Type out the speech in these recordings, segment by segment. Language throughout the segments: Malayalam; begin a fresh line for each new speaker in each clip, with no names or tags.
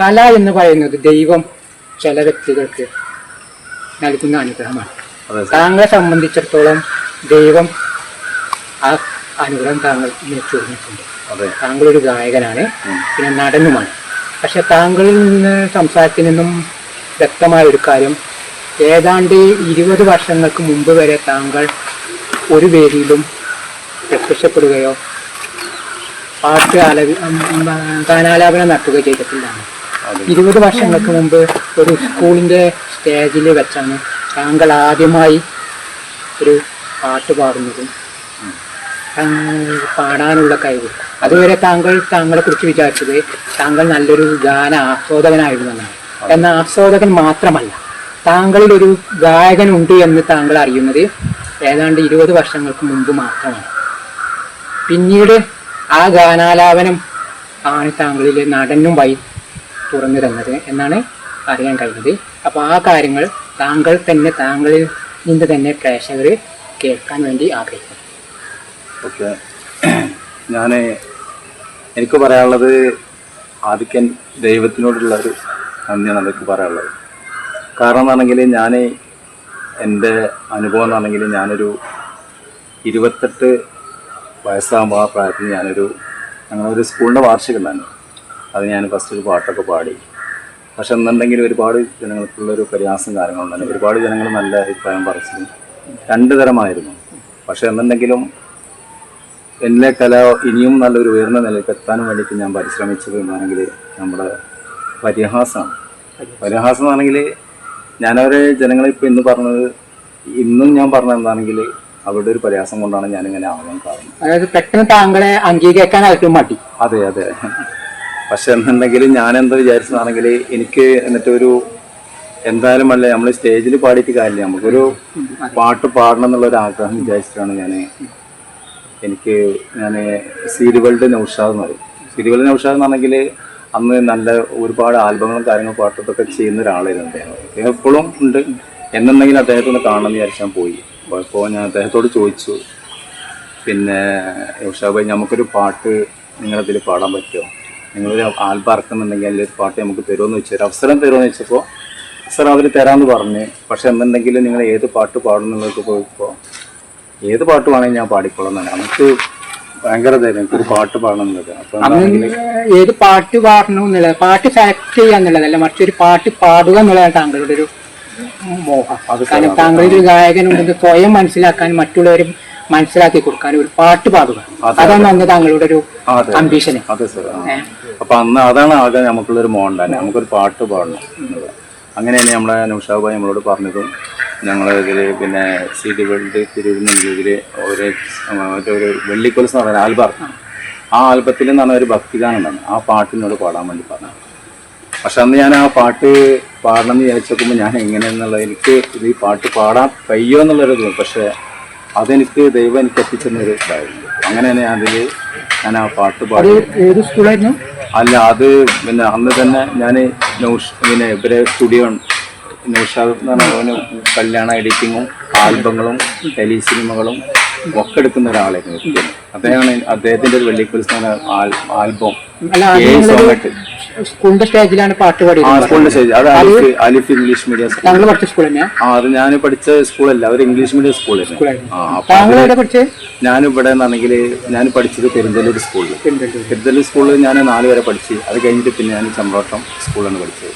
കല എന്ന് പറയുന്നത് ദൈവം ചില വ്യക്തികൾക്ക് നൽകുന്ന അനുഗ്രഹമാണ്. താങ്കളെ സംബന്ധിച്ചിടത്തോളം ദൈവം ആ അനുഗ്രഹം താങ്കൾ ചോദിച്ചിട്ടുണ്ട്
താങ്കൾ
താങ്കളൊരു ഗായകനാണ്. പിന്നെ നടനുമാണ്. പക്ഷെ താങ്കളിൽ നിന്ന് സംസാരത്തിൽ നിന്നും വ്യക്തമായ ഒരു കാര്യം ഏതാണ്ട് ഇരുപത് വർഷങ്ങൾക്ക് മുമ്പ് വരെ താങ്കൾ ഒരു വേദിയിലും പ്രത്യക്ഷപ്പെടുകയോ പാട്ട് ആലപി ഗാനാലാപനം നടത്തുകയോ ചെയ്തിട്ടില്ലാണ് ഇരുപത് വർഷങ്ങൾക്ക് മുമ്പ് ഒരു സ്കൂളിന്റെ സ്റ്റേജിൽ വെച്ചാണ് താങ്കൾ ആദ്യമായി ഒരു പാട്ട് പാടുന്നതും. പാടാനുള്ള കഴിവ്. അതുവരെ താങ്കൾ താങ്കളെ കുറിച്ച് വിചാരിച്ചത് താങ്കൾ നല്ലൊരു ഗാന ആസ്വാദകനായിരുന്നു എന്നാണ് എന്നാൽ ആസ്വാദകൻ മാത്രമല്ല താങ്കളിൽ ഒരു ഗായകനുണ്ട് എന്ന് താങ്കൾ അറിയുന്നത് ഏതാണ്ട് ഇരുപത് വർഷങ്ങൾക്ക് മുമ്പ് മാത്രമാണ്. പിന്നീട് ആ ഗാനാലാപനം ആണ് താങ്കളിൽ നടനും വഴി തുറന്നു തന്നത് എന്നാണ് അറിയാൻ കഴിഞ്ഞത്. അപ്പോൾ ആ കാര്യങ്ങൾ താങ്കൾ തന്നെ താങ്കളിൽ നിന്ന് തന്നെ പ്രേക്ഷകർ കേൾക്കാൻ വേണ്ടി ആഗ്രഹിക്കും
ഓക്കെ. ഞാൻ എനിക്ക് പറയാനുള്ളത് ആദിക്കൻ ദൈവത്തിനോടുള്ള ഒരു നന്ദിയാണ് അതൊക്കെ പറയാനുള്ളത്. കാരണം എന്നാണെങ്കിൽ ഞാൻ എന്റെ അനുഭവം എന്നാണെങ്കിൽ ഞാനൊരു ഇരുപത്തെട്ട് വയസ്സാകുമ്പോൾ ആ പ്രായത്തിൽ ഞാനൊരു ഞങ്ങളൊരു സ്കൂളിന്റെ വാർഷികം ഉണ്ടായിരുന്നു. അത് ഞാൻ ഫസ്റ്റ് ഒരു പാട്ടൊക്കെ പാടി. പക്ഷെ എന്നുണ്ടെങ്കിൽ ഒരുപാട് ജനങ്ങൾക്കുള്ളൊരു പ്രയാസം കാര്യങ്ങളുണ്ടായി ഒരുപാട് ജനങ്ങൾ നല്ല അഭിപ്രായം പറിച്ചു രണ്ട് തരമായിരുന്നു. പക്ഷെ എന്നുണ്ടെങ്കിലും എന്റെ കല ഇനിയും നല്ലൊരു ഉയർന്ന നിലയ്ക്ക് എത്താനും വേണ്ടിയിട്ട് ഞാൻ പരിശ്രമിച്ചത് എന്നാണെങ്കിൽ നമ്മുടെ പരിഹാസമാണ്. പരിഹാസം എന്നാണെങ്കിൽ ഞാനവരെ ജനങ്ങളെ ഇപ്പം ഇന്ന് പറഞ്ഞത് ഇന്നും ഞാൻ പറഞ്ഞത് എന്താണെങ്കിൽ അവരുടെ ഒരു പ്രയാസം കൊണ്ടാണ് ഞാനിങ്ങനെ ആവാൻ കാരണം.
അതായത് പെട്ടെന്ന് താങ്കളെ അംഗീകരിക്കാനായിട്ട് മടി.
അതെ അതെ. പക്ഷെ എന്നുണ്ടെങ്കിൽ ഞാൻ എന്താ വിചാരിച്ചതാണെങ്കിൽ എനിക്ക് എന്നിട്ട് ഒരു എന്തായാലും അല്ലേ നമ്മൾ സ്റ്റേജിൽ പാടിയിട്ട് കാര്യമില്ല. നമുക്കൊരു പാട്ട് പാടണം എന്നുള്ള ഒരു ആഗ്രഹം വിചാരിച്ചിട്ടാണ് ഞാൻ എനിക്ക് ഞാൻ സീരിവളുടെ നൗഷാദ് എന്ന് പറയും. സീരിവളുടെ നൗഷാദ് എന്ന് പറഞ്ഞെങ്കിൽ അന്ന് നല്ല ഒരുപാട് ആൽബങ്ങളും കാര്യങ്ങളും പാട്ടൊക്കെ ചെയ്യുന്ന ഒരാളായിരുന്നു അദ്ദേഹം. അദ്ദേഹം എപ്പോഴും ഉണ്ട്. എന്നുണ്ടെങ്കിൽ അദ്ദേഹത്തെ ഒന്ന് വിചാരിച്ചാൽ പോയി. അപ്പോൾ ഞാൻ അദ്ദേഹത്തോട് ചോദിച്ചു പിന്നെ ഉഷാബായി നമുക്കൊരു പാട്ട് നിങ്ങളതിൽ പാടാൻ പറ്റുമോ? നിങ്ങളൊരു ആൽബം ഇറക്കുന്നുണ്ടെങ്കിൽ ഒരു പാട്ട് നമുക്ക് തരുമെന്ന് വെച്ചു ഒരു അവസരം തരുമെന്ന് വെച്ചപ്പോൾ സർ അവർ തരാമെന്ന് പറഞ്ഞ്. പക്ഷെ എന്നുണ്ടെങ്കിലും നിങ്ങൾ ഏത് പാട്ട് പാടും എന്നുള്ളത് പോയിപ്പോൾ ഏത് പാട്ട് വേണമെങ്കിൽ ഞാൻ പാടിക്കോളാം എന്നാണ്. നമുക്ക് ഭയങ്കര ഒരു പാട്ട് പാടണം എന്നുള്ളത് അപ്പോൾ
ഏത് പാട്ട് പാടണം എന്നുള്ളത് പാട്ട് സെലക്ട് ചെയ്യുക എന്നുള്ളതല്ല മറിച്ച് ഒരു പാട്ട് പാടുക എന്നുള്ളതാണ് താങ്കളുടെ ഒരു മോഹം.
അത്
കാരണം താങ്കളിൽ ഒരു ഗായകനുണ്ടെന്ന് സ്വയം മനസ്സിലാക്കാൻ മറ്റുള്ളവരും മനസ്സിലാക്കി കൊടുക്കാൻ ഒരു പാട്ട് പാടുക. അതാണ് അന്ന് താങ്കളുടെ ഒരു അംബീഷന്
അതെ. സാർ അപ്പൊ അന്ന് അതാണ് ആകെ നമുക്കുള്ളൊരു മോണ്ടാണ് നമുക്കൊരു പാട്ട് പാടണം എന്നുള്ളത്. അങ്ങനെയാണ് നമ്മളെ നൗഷാബായി നമ്മളോട് പറഞ്ഞതും ഞങ്ങൾ ഇതിൽ പിന്നെ സി ഡി വേൾഡ് തിരുവനന്തപുരത്തിൽ ഒരു മറ്റേ ഒരു വെള്ളിക്കൊലസ് എന്ന് പറയുന്ന ആൽബം. ആ ആൽബത്തിൽ എന്ന് പറഞ്ഞ ഒരു ഭക്തിഗാനം ഉണ്ടാകും ആ പാട്ടിനോട് പാടാൻ വേണ്ടി പറഞ്ഞു പക്ഷെ അന്ന് ഞാൻ ആ പാട്ട് പാടണം എന്ന് വിചാരിച്ചു നോക്കുമ്പോൾ ഞാൻ എങ്ങനെയെന്നുള്ളത് എനിക്ക് ഇത് ഈ പാട്ട് പാടാൻ കഴിയുമോ എന്നുള്ളൊരു തോന്നും പക്ഷേ അതെനിക്ക് ദൈവം എനിക്ക് എത്തിച്ചെന്നൊരു ഇതായിരുന്നു. അങ്ങനെയാണ് ഞാൻ അതിൽ ഞാൻ ആ പാട്ട് പാടി
ഏത് സ്കൂളായിരുന്നു?
അല്ല അത് പിന്നെ അന്ന് തന്നെ ഞാൻ നൗഷ് പിന്നെ ഇവരെ സ്റ്റുഡിയോ നൗഷാദ് എന്ന് പറഞ്ഞ കല്യാണ എഡിറ്റിങ്ങും ആൽബങ്ങളും ടെലി സിനിമകളും ഒക്കെ എടുക്കുന്ന ഒരാളായിരുന്നു. അദ്ദേഹമാണ് അദ്ദേഹത്തിന്റെ ഒരു വെള്ളിക്കുലിസ് ആൽബം. ഏഴ്
സ്കൂളിന്റെ സ്റ്റേജിലാണ് പാട്ട് പാടിയത്
സ്കൂളിന്റെ സ്റ്റേജ്. അത് അലിഫ് അലിഫ് ഇംഗ്ലീഷ് മീഡിയം സ്കൂൾ.
താങ്കൾ പഠിച്ച സ്കൂൾ തന്നെയാ?
ആ അത് ഞാൻ പഠിച്ച സ്കൂളല്ല ഒരു ഇംഗ്ലീഷ് മീഡിയം സ്കൂളായിരുന്നു
പഠിച്ചത്
ഞാനിവിടെ നിന്നാണെങ്കിൽ ഞാൻ പഠിച്ചത് പെരുന്തല്ലൂർ സ്കൂളിൽ
പെരുന്തല്ലൂർ.
സ്കൂളിൽ ഞാൻ നാല് വരെ പഠിച്ചു അത് കഴിഞ്ഞിട്ട് പിന്നെ ഞാൻ ചമ്പ്രോട്ടം സ്കൂളിലാണ് പഠിച്ചത്.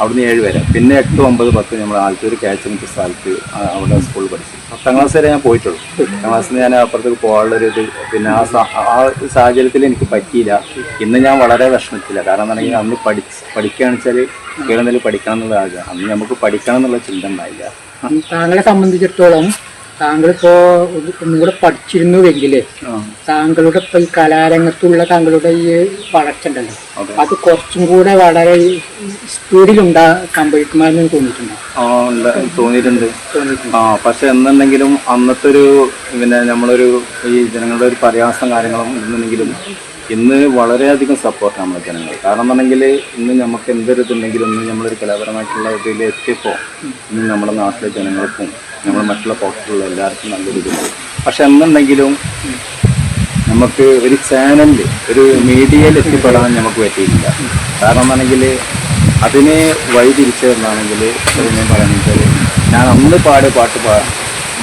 അവിടുന്ന് ഏഴ് വരെ. പിന്നെ എട്ട് ഒമ്പത് പത്ത് നമ്മൾ ആലത്തൂർ കാച്ചമിച്ച സ്ഥലത്ത് അവിടെ സ്കൂളിൽ പഠിച്ചു. പത്താം ക്ലാസ് വരെ ഞാൻ പോയിട്ടുള്ളൂ. പത്താം ക്ലാസ്സിൽ ഞാൻ അപ്പുറത്തേക്ക് പോകാനുള്ള ഒരു ഇത്. പിന്നെ ആ സാഹചര്യത്തിൽ എനിക്ക് പറ്റിയില്ല. ഇന്ന് ഞാൻ വളരെ വിഷമത്തില്ല കാരണം എന്താണെങ്കിൽ അന്ന് പഠി പഠിക്കുകയാണെന്ന് വെച്ചാൽ കേരളത്തിൽ പഠിക്കണം എന്നുള്ള ആഗ്രഹം. അന്ന് നമുക്ക് പഠിക്കണം എന്നുള്ള ചിന്ത ഉണ്ടായില്ല.
താങ്കളെ സംബന്ധിച്ചിടത്തോളം താങ്കളിപ്പോ ഒന്നും കൂടെ പഠിച്ചിരുന്നുവെങ്കിൽ താങ്കളുടെ ഇപ്പൊ ഈ കലാരംഗത്തുള്ള താങ്കളുടെ ഈ വളർച്ച ഉണ്ടല്ലോ.
അത്.
കുറച്ചും കൂടെ വളരെ
സ്പീഡിൽ ഉണ്ട്. തോന്നിയിട്ടുണ്ട്.
തോന്നിയിട്ടുണ്ട്.
ആ പക്ഷെ എന്നുണ്ടെങ്കിലും അന്നത്തെ ഒരു പിന്നെ നമ്മളൊരു ഈ ജനങ്ങളുടെ ഒരു പ്രയാസം കാര്യങ്ങളും എന്നുണ്ടെങ്കിലും ഇന്ന് വളരെയധികം സപ്പോർട്ട് നമ്മളെ ജനങ്ങൾ കാരണം എന്നുണ്ടെങ്കിൽ ഇന്ന് നമുക്ക് എന്തൊരു ഇതുണ്ടെങ്കിലും ഇന്ന് നമ്മളൊരു കലാപരമായിട്ടുള്ള ഇതിൽ എത്തിയപ്പോൾ ഇന്ന് നമ്മുടെ നാട്ടിലെ ജനങ്ങൾക്കും നമ്മുടെ മറ്റുള്ള പോക്കറ്റുള്ള എല്ലാവർക്കും നല്ലൊരു ഇതുണ്ട് പക്ഷെ എന്നുണ്ടെങ്കിലും നമുക്ക് ഒരു ചാനലിൽ ഒരു മീഡിയയിൽ എത്തിപ്പെടാൻ നമുക്ക് പറ്റിയിട്ടില്ല. കാരണം എന്നാണെങ്കിൽ അതിനെ വഴി തിരിച്ചതെന്നാണെങ്കിൽ ഞാൻ പറയുന്നത് ഞാൻ അന്ന് പാടിയ പാട്ട് പാ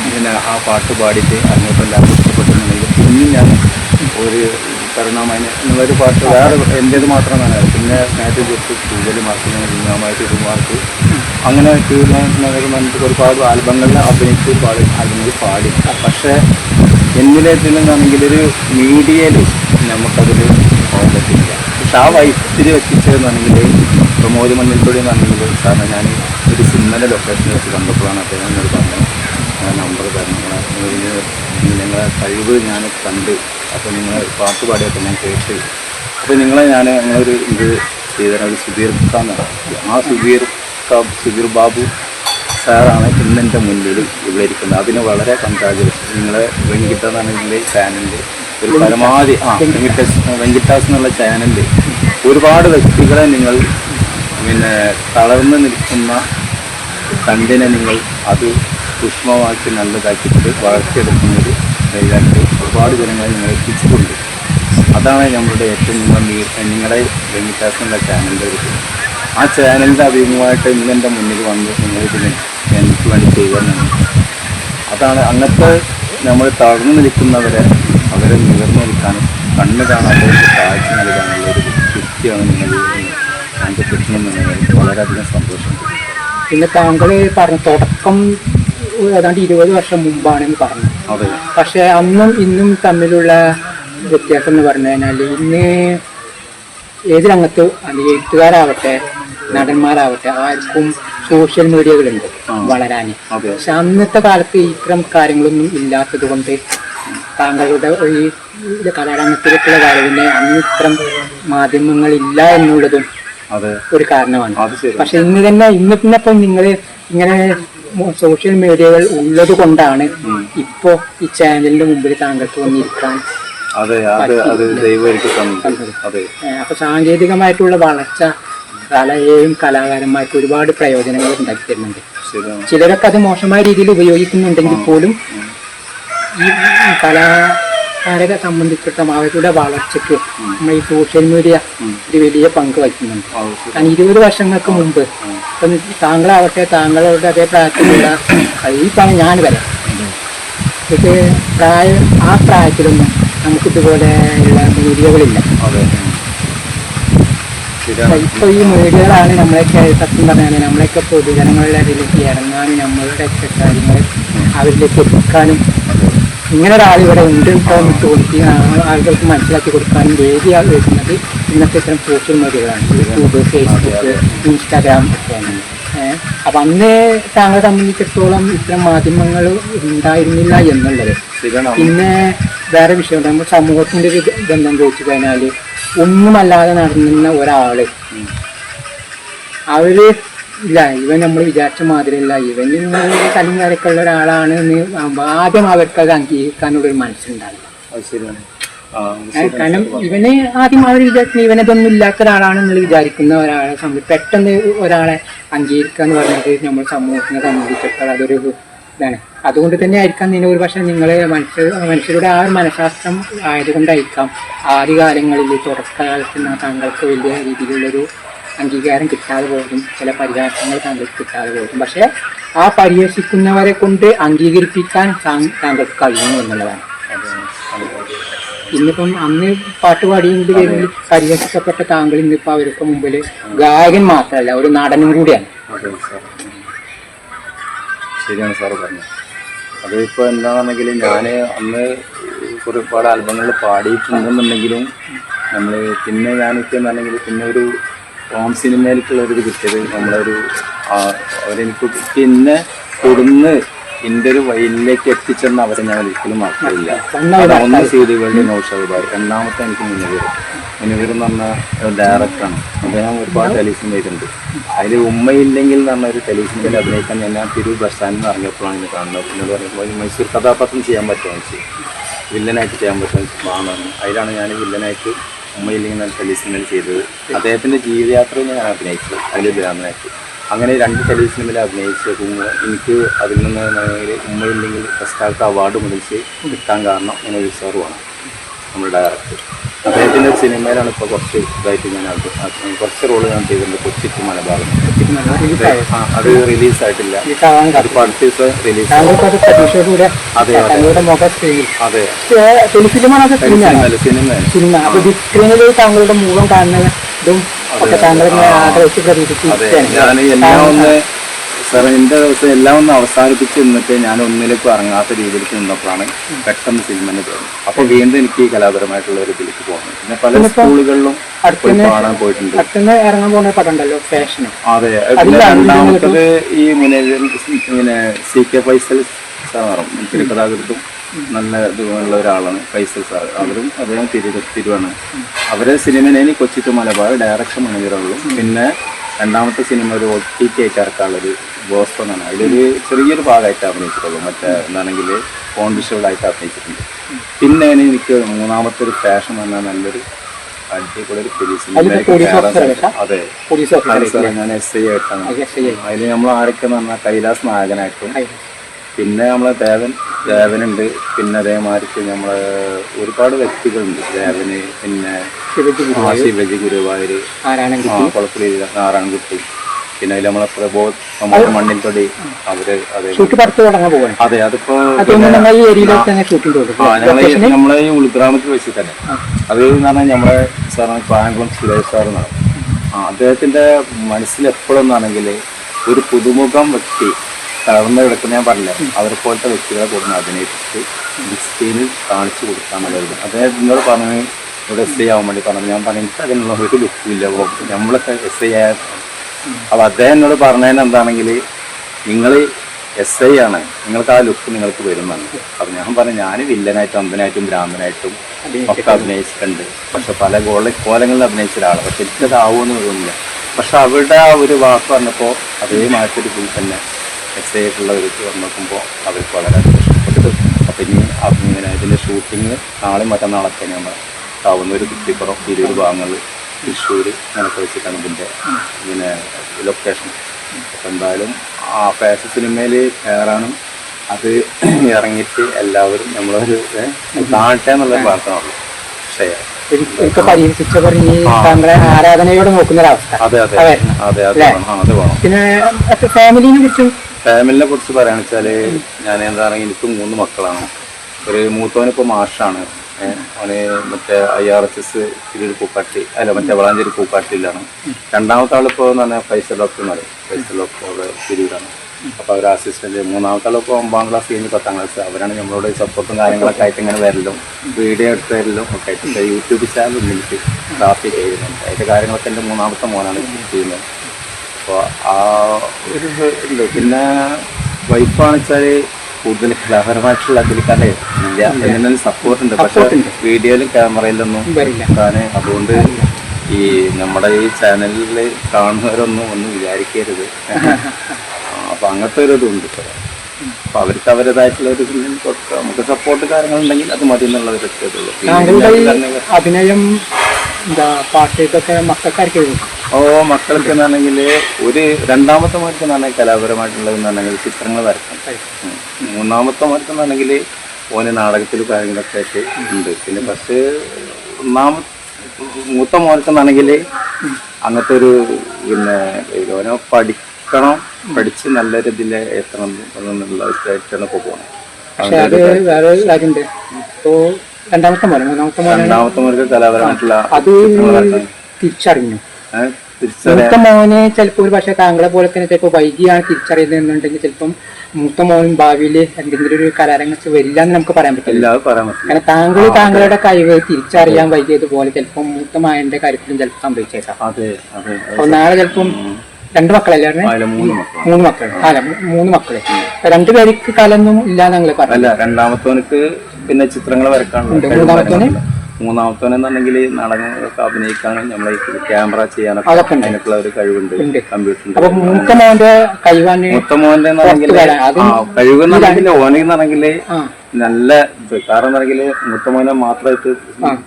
പിന്നെ ആ പാട്ട് പാടിയിട്ട് അങ്ങോട്ടെല്ലാം ഇഷ്ടപ്പെട്ടിട്ടുണ്ടെങ്കിൽ ഇന്ന് ഞാൻ ഒരു കരുണാമയന് എന്നുള്ളൊരു പാട്ട് വേറെ എന്റേത് മാത്രമാണ്. പിന്നെ സ്നേഹത്തിൽ ജസ്റ്റ് കൂടുതൽ മാർക്ക്. കരുണാമായ തിരുമാർക്ക് അങ്ങനെ നമുക്ക് ഒരുപാട് ആൽബങ്ങളിൽ അഭിനയിച്ച് പാടി ആൽബങ്ങളിൽ പാടി. പക്ഷേ എന്നിലേറ്റെന്നാണെങ്കിൽ ഒരു മീഡിയയിൽ നമുക്കതിൽ പോകാൻ പറ്റില്ല പക്ഷെ ആ വൈത്തിരി എത്തിച്ചതെന്നാണെങ്കിൽ പ്രമോദ് കൂടി എന്നാണെങ്കിൽ സാറിന് ഞാൻ ഒരു സിനിമയുടെ ലൊക്കേഷൻ വെച്ച് കണ്ടപ്പോഴാണ് അദ്ദേഹം എന്നോട് പറഞ്ഞത് ഞാൻ നമ്പർ തരണം. നിങ്ങളെ കഴിവ് ഞാൻ കണ്ട് അപ്പോൾ നിങ്ങൾ പാട്ട് പാടിയപ്പോൾ ഞാൻ കേട്ട്. അപ്പോൾ നിങ്ങളെ ഞാൻ ഞങ്ങളൊരു ഇത് ചെയ്തത് ഒരു സുധീർ ഖാൻ ആ സുധീർ സുധീർ ബാബു സാറാണ് ഇന്ന് എന്റെ മുന്നിൽ ഇവിടെ ഇരിക്കുന്നത്. അതിന് വളരെ കൺഗ്രാജുലേഷൻ നിങ്ങളെ വെങ്കിട്ട എന്നാണെങ്കിൽ ചാനലിൽ ഒരു പരമാവധി ആ വെങ്കിട്ടസ് വെങ്കിട്ടാസ് എന്നുള്ള ചാനലിൽ ഒരുപാട് വ്യക്തികളെ നിങ്ങൾ പിന്നെ തളർന്നു നിൽക്കുന്ന കണ്ടിനെ നിങ്ങൾ അത് സൂക്ഷ്മമാക്കി നല്ലതാക്കിയിട്ട് വളർത്തിയെടുക്കുന്നൊരു ഇതായിട്ട് ഒരുപാട് ജനങ്ങളെ നിങ്ങൾ എത്തിച്ചിട്ടുണ്ട് അതാണ് നമ്മളുടെ ഏറ്റവും നിങ്ങൾ നീ- നിങ്ങളുടെ വെങ്കിട്ടാസ് എന്നുള്ള ചാനലിന്റെ ഒരു ആ ചാനലിന്റെ അഭിമുഖമായിട്ട് ഇന്ന് മുന്നിൽ വന്ന് നിങ്ങളിതിന് എനിക്ക് വേണ്ടി ചെയ്യുന്നുണ്ട് അതാണ് അങ്ങനത്തെ നമ്മൾ തളർന്നു നിൽക്കുന്നവരെ അവരെ നിവർന്നു നിൽക്കാനും കണ്ണ് കാണാത്തവർക്ക് കാഴ്ച നൽകാനുള്ള ഒരു വ്യക്തിയാണ് നിങ്ങൾ താങ്കൾ കിട്ടുന്നതെന്നുണ്ടെങ്കിൽ വളരെയധികം സന്തോഷം
പിന്നെ താങ്കൾ പറഞ്ഞ തുടക്കം ഏതാണ്ട് ഇരുപത് വർഷം മുമ്പാണെന്ന് പറഞ്ഞു
അതെ.
പക്ഷെ അന്നും ഇന്നും തമ്മിലുള്ള വ്യത്യാസം എന്ന് പറഞ്ഞു കഴിഞ്ഞാൽ ഇന്ന് ഏത് രംഗത്ത് അല്ലെങ്കിൽ എഴുത്തുകാരാവട്ടെ നടന്മാരാവട്ടെ ആർക്കും സോഷ്യൽ മീഡിയകളുണ്ട് വളരാൻ. പക്ഷെ അന്നത്തെ കാലത്ത് ഇത്തരം കാര്യങ്ങളൊന്നും ഇല്ലാത്തത് കൊണ്ട് താങ്കളുടെ ഈ കലാരംഗത്തിലേക്കുള്ള കാര്യത്തിന് അന്ന് ഇത്തരം മാധ്യമങ്ങളില്ല എന്നുള്ളതും ഒരു കാരണമാണ്. പക്ഷെ ഇന്ന് തന്നെ ഇന്ന് പിന്നെ ഇപ്പം നിങ്ങൾ ഇങ്ങനെ സോഷ്യൽ മീഡിയകൾ ഉള്ളത് കൊണ്ടാണ് ഇപ്പോ ഈ ചാനലിന്റെ മുമ്പിൽ താങ്കൾക്ക് വന്നിരിക്കാൻ
അതെ അതെ അത് ദൈവം അതെ.
ഏഹ് അപ്പൊ സാങ്കേതികമായിട്ടുള്ള വളർച്ച കലയെയും കലാകാരന്മാർക്ക് ഒരുപാട് പ്രയോജനങ്ങൾ ഉണ്ടാക്കി തരുന്നുണ്ട് ചിലരൊക്കെ അത് മോശമായ രീതിയിൽ ഉപയോഗിക്കുന്നുണ്ടെങ്കിൽ പോലും ഈ ഈ കലാകാരരെ സംബന്ധിച്ചിട്ടും അവരുടെ വളർച്ചയ്ക്ക് നമ്മൾ ഈ സോഷ്യൽ മീഡിയ ഒരു വലിയ പങ്ക് വഹിക്കുന്നുണ്ട്. കാരണം ഇരുപത് വർഷങ്ങൾക്ക് മുമ്പ് ഇപ്പം താങ്കളാവട്ടെ താങ്കളുടെ അതേ പ്രായത്തിലുള്ള ഈ പണം ഞാൻ വരാം. ഇത് പ്രായം ആ പ്രായത്തിലൊന്നും നമുക്കിതുപോലെയുള്ള മീഡിയകളില്ല
അതെ. ശരിയാണ്.
ഇപ്പൊ ഈ മീഡിയകളാണ് നമ്മളെയൊക്കെ സത്യം പറഞ്ഞാൽ നമ്മളെയൊക്കെ പൊതുജനങ്ങളുടെ ഇടയിലേക്ക് ഇറങ്ങാനും നമ്മളുടെ കാര്യങ്ങൾ അവരിലേക്ക് എത്തിക്കാനും ഇങ്ങനെ ഒരാൾ ഇവിടെ ഉണ്ട് ഇപ്പോൾ എന്ന് തോന്നിക്കുക ആളുകൾക്ക് മനസ്സിലാക്കി കൊടുക്കാനും വേദി വരുന്നത്. ഇന്നത്തെ ഇത്തരം സോഷ്യൽ മീഡിയകളാണ് യൂട്യൂബ് ഫേസ്ബുക്ക് ഇൻസ്റ്റാഗ്രാം ഒക്കെയാണ് അപ്പം അന്ന് താങ്കളെ സംബന്ധിച്ചിടത്തോളം ഇത്തരം മാധ്യമങ്ങൾ ഉണ്ടായിരുന്നില്ല എന്നുള്ളത്. പിന്നെ വേറെ വിഷയം നമ്മൾ സമൂഹത്തിന്റെ ഒരു ബന്ധം ചോദിച്ചു കഴിഞ്ഞാൽ ഒന്നുമല്ലാതെ നടന്നിരുന്ന ഒരാൾ. അവർ ഇല്ല ഇവൻ നമ്മൾ വിചാരിച്ച മാതിരിയല്ല. ഇവൻ കലും കാര്യമൊക്കെ ഉള്ള ഒരാളാണ് എന്ന് ആദ്യം അവർക്ക് അത് അംഗീകരിക്കാനുള്ള ഒരു മനസ്സുണ്ടാവില്ല കാരണം ഇവനെ ആദ്യം അവർ വിചാരിക്കുന്ന ഇവനതൊന്നും ഇല്ലാത്ത ഒരാളാണെന്ന് വിചാരിക്കുന്ന ഒരാളെ സംബന്ധിച്ച് പെട്ടെന്ന് ഒരാളെ അംഗീകരിക്കുക എന്ന് പറഞ്ഞത് നമ്മൾ സമൂഹത്തിനെ സംബന്ധിച്ചിടത്തോളം അതൊരു ഇതാണ്. അതുകൊണ്ട് തന്നെ ആയിരിക്കാം നിങ്ങൾ ഒരു പക്ഷേ നിങ്ങളെ മനുഷ്യ മനുഷ്യരുടെ ആ ഒരു മനഃശാസ്ത്രം ആയതുകൊണ്ടായിരിക്കാം ആദ്യകാലങ്ങളിൽ തുടക്കകാലത്ത് ന- താങ്കൾക്ക് വലിയ രീതിയിലുള്ളൊരു അംഗീകാരം കിട്ടാതെ പോകും. ചില പരിഹാസങ്ങൾ താങ്കൾക്ക് കിട്ടാതെ പോകും. പക്ഷേ ആ പരിഹസിക്കുന്നവരെ കൊണ്ട് അംഗീകരിപ്പിക്കാൻ താങ്കൾക്ക് കഴിയുന്നു എന്നുള്ളതാണ്. ഇന്നിപ്പം അന്ന് പാട്ട് പാടിയുണ്ട് പേരിൽ പരിഹസിക്കപ്പെട്ട താങ്കൾ ഇന്നിപ്പോൾ അവർക്ക് മുമ്പിൽ ഗായകൻ മാത്രമല്ല ഒരു നടനും കൂടിയാണ്.
ശരിയാണ് സാർ പറഞ്ഞത്. അത് ഇപ്പോൾ എന്താണെന്നുണ്ടെങ്കിൽ ഞാൻ അന്ന് ഒരുപാട് ആൽബങ്ങളിൽ പാടിയിട്ടുണ്ടെന്നുണ്ടെങ്കിലും നമ്മൾ പിന്നെ ഞാൻ ഞാനൊക്കെ എന്നാണെങ്കിൽ പിന്നെ ഒരു ഹോം സിനിമയിലേക്കുള്ള ഒരു കിട്ടിയത് നമ്മളൊരു അവരെനിക്ക് പിന്നെ കൊടുന്ന് എന്റെ ഒരു വയലിലേക്ക് എത്തിച്ചെന്ന് അവരെ ഞാൻ ഒരിക്കലും മറക്കില്ല. അത് ഒന്ന് നൗഷാദ് ഭായ് രണ്ടാമത്തെ എനിക്ക് മുനവീർ മുനവീർ എന്ന് പറഞ്ഞ ഡയറക്ടറാണ് അദ്ദേഹം ഒരുപാട് ടെലിവിഷൻ വരുന്നുണ്ട് അതിൽ ഉമ്മയില്ലെങ്കിൽ എന്ന് പറഞ്ഞ ഒരു ടെലിവിഷനിൽ അഭിനയിക്കാൻ ഞാൻ തിരു ബസ് സ്റ്റാൻഡിൽ നിന്ന് ഇറങ്ങിയപ്പോഴാണ് ഇത് കാണുന്നത്. പിന്നെ പറയുമ്പോൾ മൈസൂർ കഥാപാത്രം ചെയ്യാൻ പറ്റുമോ എന്ന് ചോദിച്ചു. വില്ലനായിട്ട് ചെയ്യാൻ പറ്റുമോ വാങ്ങാണ് അതിലാണ് ഞാൻ വില്ലനായിട്ട് ഉമ്മയില്ലെങ്കിൽ നല്ല ടെലിസിനിമയിൽ ചെയ്തത്. അദ്ദേഹത്തിന്റെ ജീവിതയാത്രയിൽ ഞാൻ അഭിനയിച്ചു. അതിൽ ബ്രാഹ്മണായിട്ട് അങ്ങനെ രണ്ട് ടെലിസിനിമയിൽ അഭിനയിച്ച്. നോക്കുമ്പോൾ എനിക്ക് അതിൽ നിന്ന് ഉമ്മയില്ലെങ്കിൽ ഫസ്റ്റ് അവാർഡ് മുതൽച്ച് കിട്ടാൻ കാരണം ഞാൻ ഒരു സാറുമാണ് നമ്മുടെ ഡയറക്ടർ അദ്ദേഹത്തിന്റെ ഒരു സിനിമയിലാണ് ഇപ്പോൾ കുറച്ച് ഇതായിട്ട് ഞാൻ കുറച്ച് റോൾ ഞാൻ ചെയ്തിട്ടുണ്ട്. കൊച്ചിക്ക് മലബാർ ആ, അത് റിലീസ് ആയിട്ടില്ല. അതിപ്പോൾ അടുത്ത ദിവസം റിലീസ്
അത്
അതെ. സിനിമ.
സ്ക്രീനിൽ താങ്കളുടെ മുഖം കാണുന്നതും
ഞാൻ എന്നെ ഒന്ന് സാർ എന്റെ ദിവസം എല്ലാം ഒന്ന് അവസാനിപ്പിച്ച് നിന്നിട്ട് ഞാൻ ഒന്നിലേക്കും ഇറങ്ങാത്ത രീതിയിലേക്ക് നിന്നപ്പോഴാണ് പെട്ടെന്ന് സിനിമന് തോന്നുന്നത് അപ്പൊ വീണ്ടും എനിക്ക് കലാപരമായിട്ടുള്ള ഒരു ഇതിലേക്ക് പോകുന്നത്. പിന്നെ പല സ്കൂളുകളിലും കാണാൻ പോയിട്ടുണ്ട്.
ഇറങ്ങാൻ പോകുന്ന പടം ഉണ്ടല്ലോ ഫാഷന്
അതെ പിന്നെ രണ്ടാമത്തത് ഈ മുനെ ഇങ്ങനെ സി കെ ഫൈസൽ സാറും തിരുക്കഥാകൃത്തും നല്ല ഇതുള്ള ഒരാളാണ് ഫൈസൽ സാർ അവരും അദ്ദേഹം തിരു തിരുവാണ്. അവരെ സിനിമയിൽ കൊച്ചിക്ക് മലബാർ ഡയറക്ഷൻ മണിയറുള്ളൂ പിന്നെ രണ്ടാമത്തെ സിനിമ ഒരു ഒ ടി ടി ആയിട്ട് ഇറക്കാനുള്ളൊരു ബോസ്റ്റോ എന്നാണ്. അതിലൊരു ചെറിയൊരു ഭാഗമായിട്ട് അഭിനയിച്ചിട്ടുള്ളൂ. മറ്റേ എന്താണെങ്കിൽ ഫോൺ വിഷ്വലായിട്ട് അഭിനയിച്ചിട്ടുണ്ട്. പിന്നെ എനിക്ക് മൂന്നാമത്തെ ഒരു ഫാഷൻ എന്ന നല്ലൊരു അടിപൊളി അതെ. ഞാൻ എസ് ഐ ആയിട്ടാണ്. അതിൽ നമ്മൾ ആരൊക്കെ പറഞ്ഞാൽ കൈലാസ് നായകനായിട്ടും പിന്നെ നമ്മളെ ദേവൻ ദേവനുണ്ട്. പിന്നെ അതേമാതിരിക്ക് നമ്മളെ ഒരുപാട് വ്യക്തികളുണ്ട്. ദേവന് പിന്നെ
ശിവജി
ഗുരുവായൂർ. കുളപ്പുള്ളി നാരായണൻകുട്ടി പിന്നെ അതിൽ നമ്മളെ പ്രബോധ് നമ്മുടെ
മണ്ണിൽ തൊടി അവർ
അതെ അതിപ്പോ
നമ്മൾ
നമ്മളെ ഈ ഉൾഗ്രാമത്തിൽ വെച്ച് തന്നെ. അത് എന്ന് പറഞ്ഞാൽ നമ്മളെ സാറാണ് പായംകുളം സുരേഷ് സാർ എന്നാണ് ആ അദ്ദേഹത്തിന്റെ മനസ്സിൽ എപ്പോഴും എന്നാണെങ്കിൽ ഒരു പുതുമുഖം വ്യക്തി തളർന്ന് കിടക്കുന്ന ഞാൻ പറഞ്ഞില്ല അവരെ പോലത്തെ വ്യക്തികളെ കൊടുന്ന് അഭിനയിപ്പിച്ച് ബിഗ് സ്ക്രീനിൽ കാണിച്ചു നല്ലത് അദ്ദേഹം എന്നോട് പറഞ്ഞു ഇവിടെ എസ് ഐ ആവാൻ വേണ്ടി പറഞ്ഞു. ഞാൻ പറഞ്ഞു എനിക്ക് അതിനുള്ള ഒരു ലുക്കില്ല നമ്മളൊക്കെ എസ് ഐ ആയ അപ്പോൾ അദ്ദേഹം എന്നോട് പറഞ്ഞതിന് എന്താണെങ്കിൽ നിങ്ങൾ എസ് ഐ ആണ്. നിങ്ങൾക്ക് ആ ലുക്ക് നിങ്ങൾക്ക് വരുന്നുണ്ട് അപ്പം ഞാൻ പറഞ്ഞു ഞാൻ വില്ലനായിട്ടും അമ്പനായിട്ടും ബ്രാഹ്മനായിട്ടും ഒക്കെ അഭിനയിച്ചിട്ടുണ്ട്. പക്ഷെ പല കോല കോലങ്ങളിൽ അഭിനയിച്ച ഒരാളാണ്. പക്ഷെ എനിക്കത് ആവുമെന്ന് തോന്നുന്നില്ല. പക്ഷെ അവരുടെ ആ ഒരു വാക്ക് പറഞ്ഞപ്പോൾ അതേ മാറ്റൊരു ഇതിൽ തന്നെ ഐ ആയിട്ടുള്ള ഒരു നോക്കുമ്പോൾ അവർക്ക് വളരെ ഇഷ്ടപ്പെട്ടു അപ്പം ഇനി അങ്ങനെ ഇങ്ങനെ ഇതിന്റെ ഷൂട്ടിങ് നാളെ മറ്റന്നാളൊക്കെ നമ്മൾ ഒരു കുട്ടിപ്പുറം തിരൂർ ഭാഗങ്ങൾ തൃശ്ശൂർ അങ്ങനെയൊക്കെ വെച്ചിട്ടാണ് ഇതിന്റെ ഇങ്ങനെ ലൊക്കേഷൻ അപ്പം എന്തായാലും ആ ഫാഷൻ സിനിമയിൽ കയറാനും അത് ഇറങ്ങിയിട്ട് എല്ലാവരും നമ്മളൊരു നാട്ടെ കാണട്ടെ എന്നുള്ള പ്രാർത്ഥന ഉള്ളൂ പക്ഷേ
ഒരിക്കൽ പരിഹസിച്ച പറഞ്ഞ് താങ്കളെ ആരാധനയോടെ നോക്കുന്ന ഒരവസ്ഥ
അതെ. അതെ.
അതായിരുന്നു.
അതെ അതെ ആ, അത് വേണം.
പിന്നെ ഫാമിലിനെ കുറിച്ചും
ഫാമിലിനെ കുറിച്ച് പറയുകയാണെന്ന് വെച്ചാൽ ഞാൻ എന്താണെങ്കിൽ എനിക്ക് മൂന്ന് മക്കളാണ്. ഒരു മൂത്തവനിപ്പോ മാഷാണ്. അവന് മറ്റേ I R S S Tirur Pookkatti അല്ല മറ്റേ വളാഞ്ചേരി പൂക്കാട്ടിയിലാണ് രണ്ടാമത്തെ ആളിപ്പോ എന്ന് പറഞ്ഞാൽ ഫൈസൽ ഡോക്ടർ എന്ന് പറയും ഫൈസൽ ഡോക്ടർ അവിടെ തിരൂരാണ് അപ്പോൾ അവർ അസിസ്റ്റന്റ് മൂന്നാമത്തെ ആളിപ്പോൾ ഒമ്പതാം ക്ലാസ് കഴിഞ്ഞ് പത്താം ക്ലാസ് അവരാണ് നമ്മളോട് സപ്പോർട്ടും കാര്യങ്ങളൊക്കെ ആയിട്ട് ഇങ്ങനെ വരലും വീഡിയോ എടുത്ത് തരലും ഒക്കെ ആയിട്ട്. യൂട്യൂബ് ചാനൽ എനിക്ക്. ക്ലാസ് ചെയ്യുന്നുണ്ട്. അതിന്റെ കാര്യങ്ങളൊക്കെ എന്റെ മൂന്നാമത്തെ മോനാണ് ചെയ്യുന്നത്. അപ്പോൾ ആ ഒരു ഇത് ഉണ്ട് പിന്നെ വൈഫാണ് വെച്ചാൽ കൂടുതൽ കലാപരമായിട്ടുള്ള അതിൽ കല ഇല്ല. എന്നതിന് സപ്പോർട്ട് ഉണ്ട്. പക്ഷെ വീഡിയോയിലും ക്യാമറയിലൊന്നും എടുക്കാന് അതുകൊണ്ട് ഈ നമ്മുടെ ഈ ചാനലിൽ കാണുന്നവരൊന്നും ഒന്നും വിചാരിക്കരുത്. അപ്പം അങ്ങനത്തെ ഒരു ഇതുണ്ട് അപ്പൊ അവർക്ക് അവരുടേതായിട്ടുള്ള ഒരു നമുക്ക് സപ്പോർട്ട് കാര്യങ്ങളുണ്ടെങ്കിൽ അത് മതി എന്നുള്ള ഒരു
അഭിനയം എന്താ പാട്ടേക്കൊക്കെ മക്കൾക്കാർക്ക്
ഓ മക്കൾക്ക് എന്നാണെങ്കിൽ ഒരു രണ്ടാമത്തെ മാർക്ക് എന്ന് പറഞ്ഞാൽ കലാപരമായിട്ടുള്ളത് എന്നാണെങ്കിൽ ചിത്രങ്ങൾ വരയ്ക്കും മൂന്നാമത്തെ മാർക്ക് എന്നാണെങ്കിൽ ഓന് നാടകത്തിലും കാര്യങ്ങളൊക്കെ ആയിട്ട് ഉണ്ട്. പിന്നെ ഫസ്റ്റ് ഒന്നാമ മൂത്ത മോനക്ക് എന്നാണെങ്കിൽ അങ്ങനത്തെ ഒരു പിന്നെ ഓനെ പഠിക്കണം പഠിച്ച് നല്ലൊരു ഇതിൽ എത്തണം എന്നുള്ള ഇതായിട്ടാണ് ഇപ്പോൾ പോകുന്നത്
പക്ഷെ അത് വേറെ കാര്യമുണ്ട്. ഇപ്പോ രണ്ടാമത്തെ മോനെ മൂന്നാമത്തെ മോനെ
രണ്ടാമത്തെ മോനക്ക് കലാപരമായിട്ടുള്ള
അത് തിരിച്ചറിഞ്ഞു. മൂത്ത മോനെ ചിലപ്പോൾ ഒരു പക്ഷേ താങ്കളെ പോലെ തന്നെ ചിലപ്പോൾ വൈകിയാണ് തിരിച്ചറിയുന്നതെന്നുണ്ടെങ്കിൽ ചിലപ്പം മൂത്ത മോൻ ഭാവിയിൽ എന്തെങ്കിലും ഒരു കലാരംഗത്ത് വരില്ല എന്ന് നമുക്ക് പറയാൻ പറ്റില്ല. കാരണം താങ്കൾ താങ്കളുടെ കഴിവ് തിരിച്ചറിയാൻ വൈകിയതുപോലെ ചിലപ്പം മൂത്ത മായന്റെ കാര്യത്തിലും ചിലപ്പോൾ സംഭവിച്ചേക്കാം. അപ്പൊ നാളെ ചിലപ്പം രണ്ട് മക്കളല്ലേ?
മൂന്ന് മക്കൾ
അല്ല മൂന്ന് മക്കൾ. രണ്ടുപേർക്ക് കലൊന്നും ഇല്ലാന്ന് നിങ്ങൾ പറഞ്ഞു.
രണ്ടാമത്തെ പിന്നെ ചിത്രങ്ങൾ വരക്കാനുള്ള. മൂന്നാമത്തവനെന്നുണ്ടെങ്കിൽ നാടകങ്ങളൊക്കെ അഭിനയിക്കാനും നമ്മളെ ക്യാമറ ചെയ്യാനൊക്കെ അതിനൊക്കെ ഒരു കഴിവുണ്ട്. കമ്പ്യൂട്ടറിന്റെ മുത്തമോന്റെ എന്നാണെങ്കിൽ
വരാൻ.
കഴിവ് എന്നുണ്ടെങ്കിൽ ഓനെന്നാണെങ്കിൽ
ആ.
നല്ല കാരണം എന്നുണ്ടെങ്കിൽ മുത്തമോനെ മാത്രമായിട്ട്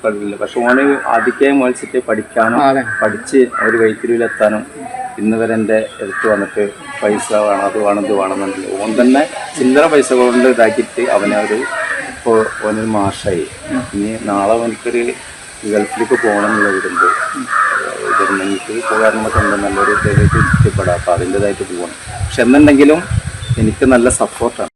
കഴിവില്ല പക്ഷെ ഓനെ ആദ്യത്തെ മുതൽച്ചിട്ട് പഠിക്കാനും പഠിച്ച് ഒരു വൈത്തിരിയിലെത്താനും ഇന്ന് വരെ എന്റെ അടുത്ത് വന്നിട്ട് പൈസ വേണം അത് വേണം ഇത് വേണം എന്നുണ്ടെങ്കിൽ ഓൻ തന്നെ ചില്ലറ പൈസ കൊണ്ട് ഇതാക്കിയിട്ട് അവനെ ഒരു ഇപ്പോൾ ഓനൊരു മാഷായി ഇനി നാളെ അവനക്കൊരു ഗൾഫിലേക്ക് പോകണം എന്നുള്ള എന്നുള്ളവരുണ്ട് ജർമ്മനിക്ക് പോകാറുള്ളതൊക്കെ ഉണ്ട്. നല്ലൊരു ഇതിലേക്ക് ഇഷ്ടപ്പെടാം. അപ്പോൾ അതിന്റെതായിട്ട് പോകണം പക്ഷെ എന്നുണ്ടെങ്കിലും എനിക്ക് നല്ല സപ്പോർട്ടാണ്